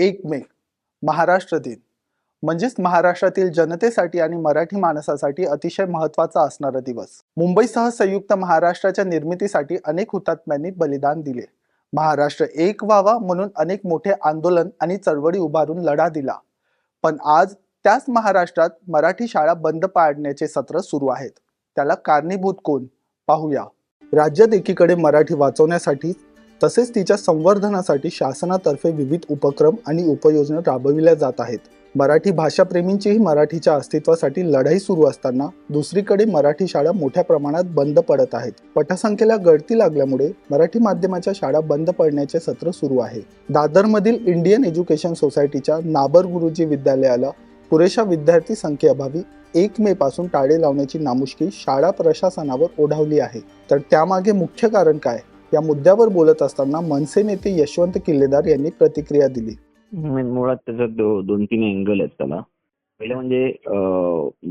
एक मे महाराष्ट्र दिन. म्हणजेच महाराष्ट्रातील जनतेसाठी आणि मराठी माणसासाठी अतिशय महत्त्वाचा असणारा दिवस. मुंबईसह संयुक्त महाराष्ट्राच्या निर्मितीसाठी अनेक हुतात्म्यांनी बलिदान दिले. महाराष्ट्र एक व्हावा म्हणून अनेक मोठे आंदोलन आणि चळवळी उभारून लढा दिला. पण आज त्याच महाराष्ट्रात मराठी शाळा बंद पाडण्याचे सत्र सुरू आहेत. त्याला कारणीभूत कोण? पाहूया. राज्यात एकीकडे मराठी वाचवण्यासाठी तसेच तिच्या संवर्धनासाठी शासनातर्फे विविध उपक्रम आणि उपयोजना राबविल्या जात आहेत. मराठी भाषाप्रेमींचीही मराठीच्या अस्तित्वासाठी लढाई सुरू असताना दुसरीकडे मराठी शाळा मोठ्या प्रमाणात बंद पडत आहेत. पटसंख्येला गळती लागल्यामुळे मराठी माध्यमाच्या शाळा बंद पडण्याचे सत्र सुरू आहे. दादरमधील इंडियन एज्युकेशन सोसायटीच्या नाबर गुरुजी विद्यालयाला पुरेशा विद्यार्थी संख्येअभावी एक मे पासून टाळे लावण्याची नामुष्की शाळा प्रशासनावर ओढावली आहे. तर त्यामागे मुख्य कारण काय? या मुद्द्यावर बोलत असताना मनसे नेते यशवंत किल्लेदार यांनी प्रतिक्रिया दिली. म- मुळात त्याच्यात दो- दोन तीन अँगल आहेत त्याला. पहिलं म्हणजे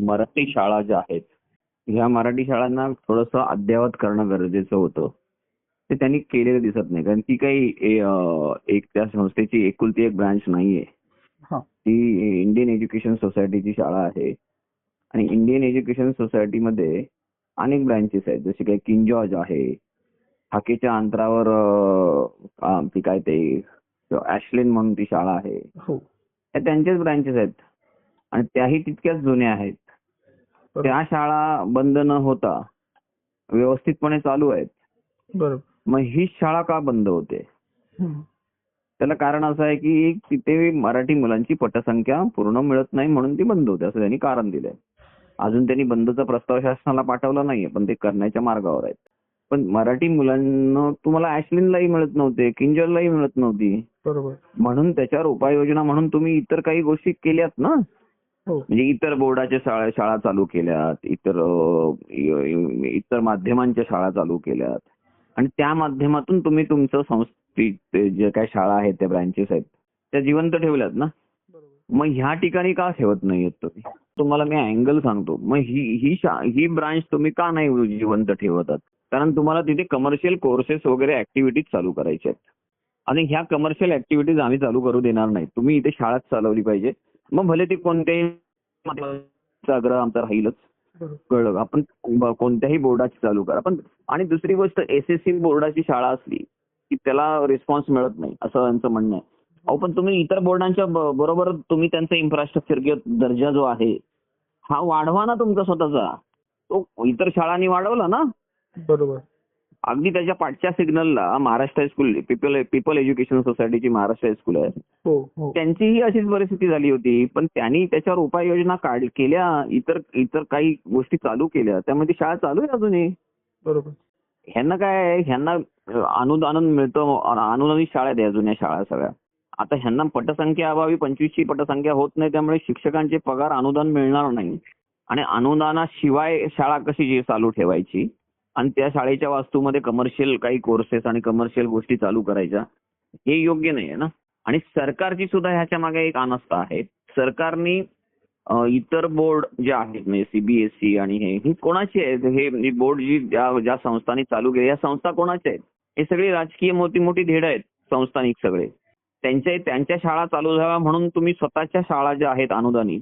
मराठी शाळा ज्या आहेत ह्या मराठी शाळांना थोडंसं अद्ययावत करणं गरजेचं होतं. ते त्यांनी केलेलं दिसत नाही. कारण ती काही एक त्या संस्थेची एकुलती एक ब्रांच नाहीये. ती इंडियन एज्युकेशन सोसायटीची शाळा आहे. आणि इंडियन एज्युकेशन सोसायटीमध्ये अनेक ब्रँचेस आहेत. जसे काही किंग जॉर्ज आहे हाकेच्या अंतरावर ती काय ते ऍशलिन म्हणून ती शाळा आहे. हो. त्या त्यांच्याच ब्रँचेस आहेत. आणि त्याही तितक्याच जुन्या आहेत. त्या शाळा बंद न होता व्यवस्थितपणे चालू आहेत. मग ही शाळा का बंद होते? त्याला कारण असं आहे की तिथे मराठी मुलांची पटसंख्या पूर्ण मिळत नाही म्हणून ती बंद होते. असं त्यांनी कारण दिलंय. अजून त्यांनी बंदचा प्रस्ताव शासनाला पाठवला नाहीये पण ते करण्याच्या मार्गावर आहेत. पण मराठी मुलांना तुम्हाला ऍशलिनलाही मिळत नव्हते किंजललाही मिळत नव्हती. बरोबर. म्हणून त्याच्यावर उपाययोजना म्हणून तुम्ही इतर काही गोष्टी केल्यात ना? हो. म्हणजे इतर बोर्डाच्या शाळा शाळा चालू केल्यात इतर इतर माध्यमांच्या शाळा चालू केल्यात. आणि त्या माध्यमातून तुम्ही तुमचं संस्थेत जे काही शाळा आहेत त्या ब्रँचेस आहेत त्या जिवंत ठेवल्यात ना? मग ह्या ठिकाणी का ठेवत नाहीयेत तुम्ही? तुम्हाला मी अँगल सांगतो. मग ही ही ही ब्रांच तुम्ही का नाही जिवंत ठेवतात? कारण तुम्हाला तिथे कमर्शियल कोर्सेस वगैरे ऍक्टिव्हिटीज चालू करायच्या आहेत. आणि ह्या कमर्शियल ऍक्टिव्हिटीज आम्ही चालू करू देणार नाही. तुम्ही इथे शाळाच चालवली पाहिजे. मग भले ते कोणत्याही आग्रह आमचा राहीलच. कळलं? आपण कोणत्याही बोर्डाची चालू करा. पण आणि दुसरी गोष्ट एसएससी बोर्डाची शाळा असली की त्याला रिस्पॉन्स मिळत नाही असं यांचं म्हणणं आहे. अहो पण तुम्ही इतर बोर्डांच्या बरोबर तुम्ही त्यांचा इन्फ्रास्ट्रक्चर किंवा दर्जा जो आहे हा वाढवा ना तुमचा स्वतःचा. तो इतर शाळांनी वाढवला ना. बरोबर. अगदी त्याच्या पाठच्या सिग्नलला Maharashtra high school people people education सोसायटीची Maharashtra high school आहे. हो हो. त्यांचीही अशीच परिस्थिती झाली होती पण त्यांनी त्याच्यावर उपाययोजना काढ केल्या इतर इतर काही गोष्टी चालू केल्या. त्यामध्ये शाळा चालू आहे अजूनही. बरोबर. ह्यांना काय आहे, ह्यांना अनुदान मिळतं अनुदानित शाळा आहेत या जुन्या शाळा सगळ्या. आता ह्यांना पटसंख्या अभावी पंचवीसची पटसंख्या होत नाही त्यामुळे शिक्षकांचे पगार अनुदान मिळणार नाही. आणि अनुदानाशिवाय शाळा कशी चालू ठेवायची? आणि त्या शाळेच्या वास्तूमध्ये कमर्शियल काही कोर्सेस आणि कमर्शियल गोष्टी चालू करायच्या हे योग्य नाही आहे ना? आणि सरकारची सुद्धा ह्याच्या मागे एक अनास्था आहे. सरकारने इतर बोर्ड जे आहेत म्हणजे सीबीएसई आणि हे ही कोणाची आहेत? हे म्हणजे बोर्ड जी ज्या ज्या संस्थांनी चालू केली या संस्था कोणाच्या आहेत? हे सगळे राजकीय मोठी मोठी धेड आहेत संस्थानिक सगळे. त्यांच्या त्यांच्या शाळा चालू झाल्या म्हणून तुम्ही स्वतःच्या शाळा ज्या आहेत अनुदानित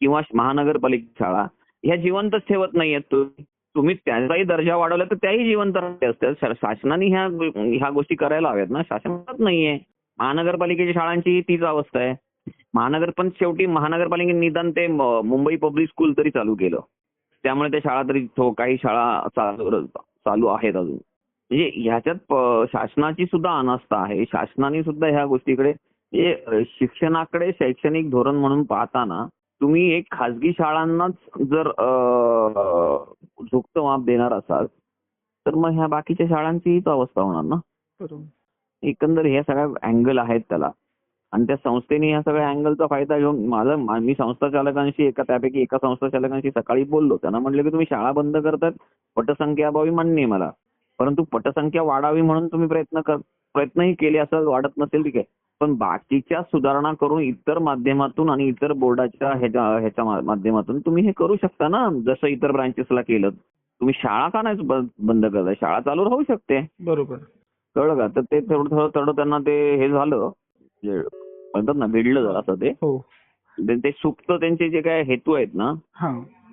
किंवा महानगरपालिका शाळा ह्या जिवंतच ठेवत नाहीयेत तुम्ही. त्याचाही त्यांचाही दर्जा वाढवला तर त्याही जिवंत असतात शासनाने ह्या ह्या गोष्टी करायला हव्यात ना? शासनात नाहीये. महानगरपालिकेच्या शाळांची तीच अवस्था आहे. महानगर पण शेवटी महानगरपालिकेने निदान ते मुंबई पब्लिक स्कूल तरी चालू केलं. त्यामुळे त्या शाळा तरी हो, काही शाळा चालू चालू आहेत अजून. म्हणजे ह्याच्यात शासनाची सुद्धा अनास्था आहे. शासनाने सुद्धा ह्या गोष्टीकडे म्हणजे शिक्षणाकडे शैक्षणिक धोरण म्हणून पाहताना तुम्ही एक खासगी शाळांनाच जर झुकतं माप देणार असाल तर मग ह्या बाकीच्या शाळांची हीच अवस्था होणार ना? एकंदर ह्या सगळ्या अँगल आहेत त्याला. आणि त्या संस्थेने ह्या सगळ्या अँगलचा फायदा घेऊन माझं मा- संस्था चालकांशी एका त्यापैकी एका संस्था चालकांशी सकाळी बोललो. त्यांना म्हटलं की तुम्ही शाळा बंद करतात पटसंख्या अभावी मान्य मला. परंतु पटसंख्या वाढावी म्हणून तुम्ही प्रयत्न कर प्रयत्नही केले असं वाटत नसेल ठीक आहे. पण बाकीच्या सुधारणा करून इतर माध्यमातून आणि इतर बोर्डाच्या ह्याच्या माध्यमातून तुम्ही हे करू शकता ना जसं इतर ब्रांचेसला केलं. तुम्ही शाळा का नाही बंद करताय शाळा चालू राहू शकते. बरोबर. कळलं का? तर ते थोडं थोडं थोडं त्यांना ते हे झालं म्हणतात ना भिडलं जरा असं ते. हो. ते- ते सुप्त त्यांचे जे काय हेतू आहेत ना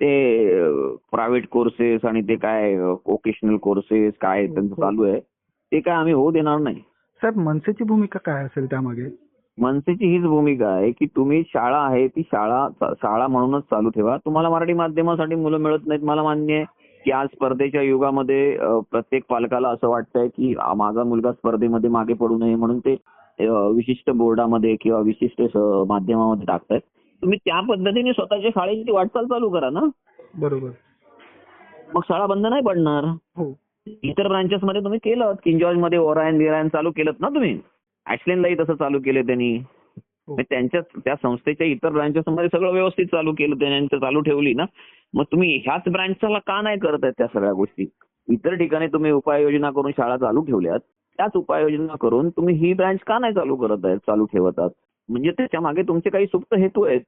ते प्रायव्हेट कोर्सेस आणि ते काय वोकेशनल कोर्सेस काय त्यांचं हो. चालू आहे ते काय आम्ही होऊ देणार नाही. साहेब मनसेची भूमिका काय असेल त्यामागे? मनसेची हीच भूमिका आहे की तुम्ही शाळा आहे ती शाळा शाळा म्हणूनच चालू ठेवा. तुम्हाला मराठी माध्यमासाठी मुलं मिळत नाहीत. मला मान्य आहे की आज स्पर्धेच्या युगामध्ये प्रत्येक पालकाला असं वाटतंय की माझा मुलगा स्पर्धेमध्ये मागे पडू नये म्हणून ते विशिष्ट बोर्डामध्ये किंवा विशिष्ट माध्यमामध्ये टाकतायत. तुम्ही त्या पद्धतीने स्वतःच्या शाळेची वाटचाल चालू करा ना. बरोबर. मग शाळा बंद नाही पडणार. हो. इतर ब्रांचेस मध्ये तुम्ही केलं किंग जॉर्जमध्ये ओरायन बिरायन चालू केलं ना तुम्ही? ऍक्सलेनलाही तसं चालू केलं त्यांनी. हो. मग त्यांच्या त्या संस्थेच्या इतर ब्रांचेस मध्ये सगळं व्यवस्थित चालू केलं त्यांनी चालू ठेवली ना. मग तुम्ही ह्याच ब्रांचला का नाही करत आहेत त्या सगळ्या गोष्टी? इतर ठिकाणी तुम्ही उपाययोजना करून शाळा चालू ठेवल्यात. त्याच उपाययोजना करून तुम्ही ही ब्रांच का नाही चालू करत आहेत चालू ठेवत आहात म्हणजे त्याच्यामागे तुमचे काही सुप्त हेतू आहेत.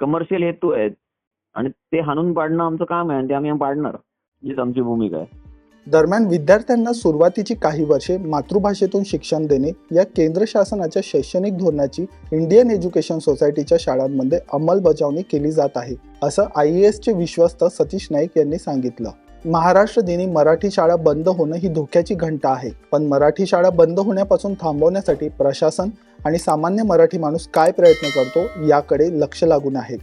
कमर्शियल हेतू आहेत. आणि ते हाणून पाडणं आमचं काम आहे आणि ते आम्ही पाडणार. हीच आमची भूमिका आहे. दरम्यान विद्यार्थ्यांना सुरुवातीची काही वर्षे मातृभाषेतून शिक्षण देणे या केंद्र शासनाच्या शैक्षणिक धोरणाची इंडियन एज्युकेशन सोसायटीच्या शाळांमध्ये अंमलबजावणी केली जात आहे असं आय चे विश्वस्त सतीश नाईक यांनी सांगितलं. महाराष्ट्र दिनी मराठी शाळा बंद होणं ही धोक्याची घंटा आहे पण मराठी शाळा बंद होण्यापासून थांबवण्यासाठी प्रशासन आणि सामान्य मराठी माणूस काय प्रयत्न करतो याकडे लक्ष लागून आहे.